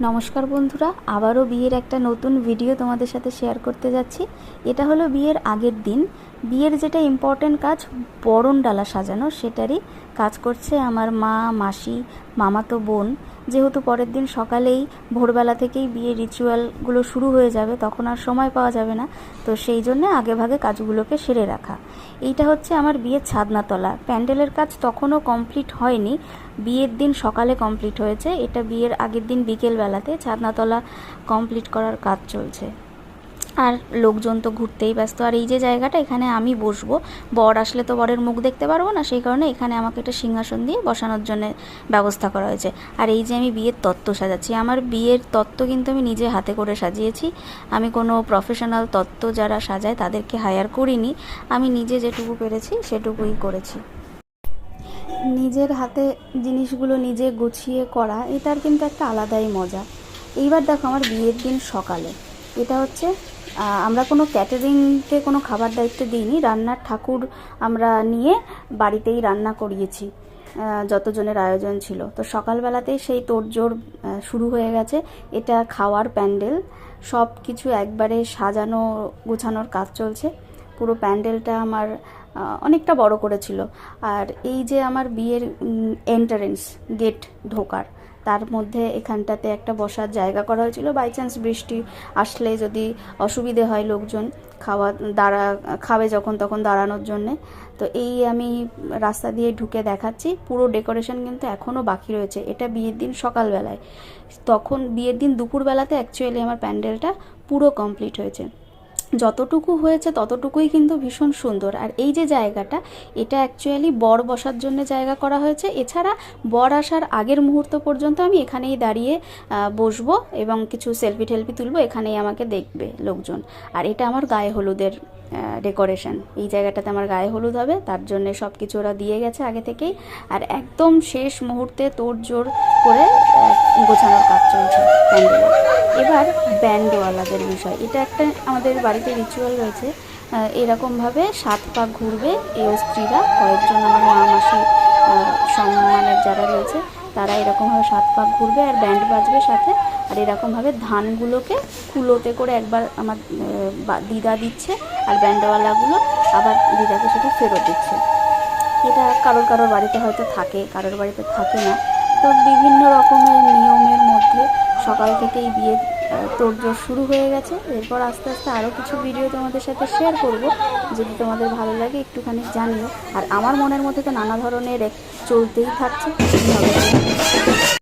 নমস্কার বন্ধুরা, আবারও বিয়ের একটা নতুন ভিডিও তোমাদের সাথে শেয়ার করতে যাচ্ছি। এটা হলো বিয়ের আগের দিন। বিয়ের যেটা ইম্পর্টেন্ট কাজ, বরণ ডালা সাজানো, সেটারই কাজ করছে আমার মা, মাসি, মামাতো বোন। যেহেতু পরের দিন সকালেই ভোরবেলা থেকেই বিয়ের রিচুয়ালগুলো শুরু হয়ে যাবে, তখন আর সময় পাওয়া যাবে না। তো সেই জন্যে আগে ভাগে কাজগুলোকে সেরে রাখা। এইটা হচ্ছে আমার বিয়ের ছাদনাতলা। প্যান্ডেলের কাজ তখনও কমপ্লিট হয়নি। বিয়ের দিন সকালে কমপ্লিট হয়েছে। এটা বিয়ের আগের দিন বিকেলবেলাতে ছাদনাতলা কমপ্লিট করার কাজ চলছে। আর লোকজন তো ঘুরতেই ব্যস্ত। আর এই যে জায়গাটা, এখানে আমি বসবো। বর আসলে তো বরের মুখ দেখতে পারব না, সেই কারণে এখানে আমাকে একটা সিংহাসন দিয়ে বসানোর জন্য ব্যবস্থা করা হয়েছে। আর এই যে আমি বিয়ের তত্ত্ব সাজাচ্ছি, আমার বিয়ের তত্ত্ব কিন্তু আমি নিজে হাতে করে সাজিয়েছি। আমি কোনো প্রফেশনাল তত্ত্ব যারা সাজায় তাদেরকে হায়ার করিনি। আমি নিজে যেটুকু পেরেছি, সেটুকুই করেছি। নিজের হাতে জিনিসগুলো নিজে গুছিয়ে করা, এটার কিন্তু একটা আলাদাই মজা। এইবার দেখো আমার বিয়ের দিন সকালে। এটা হচ্ছে আমরা কোনো ক্যাটারিংকে কোনো খাবার দায়িত্ব দিইনি। রান্নার ঠাকুর আমরা নিয়ে বাড়িতেই রান্না করিয়েছি যতজনের আয়োজন ছিল। তো সকালবেলাতেই সেই তোড়জোড় শুরু হয়ে গেছে। এটা খাওয়ার প্যান্ডেল সব কিছু একবারে সাজানো, গোছানোর কাজ চলছে। পুরো প্যান্ডেলটা আমার অনেকটা বড় করেছিল। আর এই যে আমার বিয়ের এন্টারেন্স গেট ঢোকার তার মধ্যে এখানটাতে একটা বসার জায়গা করা হয়েছিল। বাই চান্স বৃষ্টি আসলে যদি অসুবিধে হয় লোকজন খাওয়া, দাঁড়া, খাবে যখন তখন দাঁড়ানোর জন্যে। তো এই আমি রাস্তা দিয়ে ঢুকে দেখাচ্ছি। পুরো ডেকোরেশন কিন্তু এখনও বাকি রয়েছে। এটা বিয়ের দিন সকালবেলায়। তখন বিয়ের দিন দুপুরবেলাতে অ্যাকচুয়ালি আমার প্যান্ডেলটা পুরো কমপ্লিট হয়েছে। যতটুকু হয়েছে ততটুকুই কিন্তু ভীষণ সুন্দর। আর এই যে জায়গাটা, এটা অ্যাকচুয়ালি বর বসার জন্য জায়গা করা হয়েছে। এছাড়া বর আসার আগের মুহূর্ত পর্যন্ত আমি এখানেই দাঁড়িয়ে বসবো এবং কিছু সেলফি টেলফি তুলবো, এখানেই আমাকে দেখবে লোকজন। আর এটা আমার গায়ে হলুদের ডেকোরেশন এই জায়গাটাতে আমার গায়ে হলুদ হবে, তার জন্য সব কিছু ওরা দিয়ে গেছে আগে থেকেই। আর একদম শেষ মুহূর্তে তোড় জোর করে গোছানোর কাজ চলছে। প্যান্ডেলে। এবার ব্যান্ডওয়ালাদের বিষয়। এটা একটা আমাদের বাড়িতে রিচুয়াল রয়েছে। এরকমভাবে সাত পাক ঘুরবে এই স্ত্রীরা। কয়েকজন আমার মা মাসি সম্মানের যারা রয়েছে তারা এরকমভাবে সাত পাক ঘুরবে আর ব্যান্ড বাজবে সাথে। আর এরকমভাবে ধানগুলোকে কুলোতে করে একবার আমার দিদা দিচ্ছে আর ব্যান্ডওয়ালাগুলো আবার দিদাকে সেটা ফেরত দিচ্ছে। এটা কারোর কারোর বাড়িতে হয়তো থাকে কারোর বাড়িতে থাকে না। তো বিভিন্ন রকমের নিয়মের মধ্যে সকাল থেকেই আহ, তোড়জোড় শুরু হয়ে গেছে। এরপর আস্তে আস্তে আরও কিছু ভিডিও তোমাদের সাথে শেয়ার করব। যদি তোমাদের ভালো লাগে একটুখানি জানিও। আর আমার মনের মধ্যে তো নানা ধরনের চলতেই থাকছে।